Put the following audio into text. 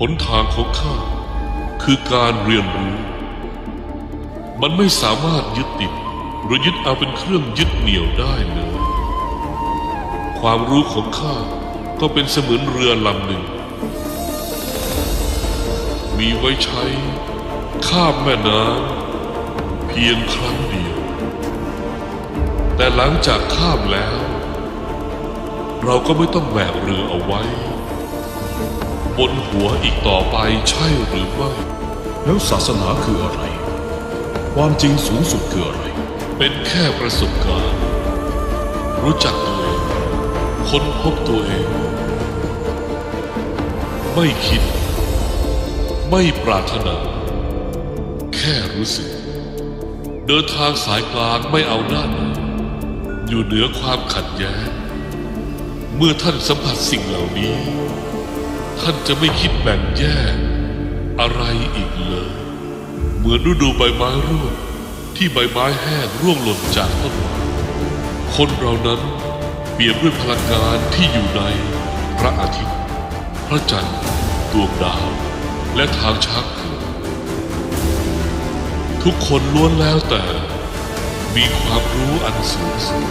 หนทางของข้าคือการเรียนรู้ มันไม่สามารถยึดติดหรือยึดเอาเป็นเครื่องยึดเหนี่ยวได้เลย ความรู้ของข้าก็เป็นเสมือนเรือลำหนึ่ง มีไว้ใช้ข้ามแม่น้ำเพียงครั้งเดียว แต่หลังจากข้ามแล้ว เราก็ไม่ต้องแบกเรือเอาไว้ บนหัวอีกต่อไปใช่หรือไม่ แล้วศาสนาคืออะไร ความจริงสูงสุดคืออะไร เป็นแค่ประสบการณ์ รู้จักตัวเองค้นพบตัวเอง ไม่คิด ไม่ปรารถนา แค่รู้สึก เดินทางสายกลางไม่เอาด้านไหนอยู่เหนือความขัดแย้งเมื่อท่านสัมผัสสิ่งเหล่านี้ ท่านจะไม่คิดแบ่งแยกอะไรอีกเลย เหมือนฤดูใบไม้ร่วงที่ใบไม้แห้งร่วงหล่นจากต้นไม้คนเรานั้นเปลี่ยนด้วยพลังงานที่อยู่ในพระอาทิตย์ พระจันทร์ดวงดาว และทางช้างเผือทุกคนล้วนแล้วแต่ มีความรู้อันสูงสุด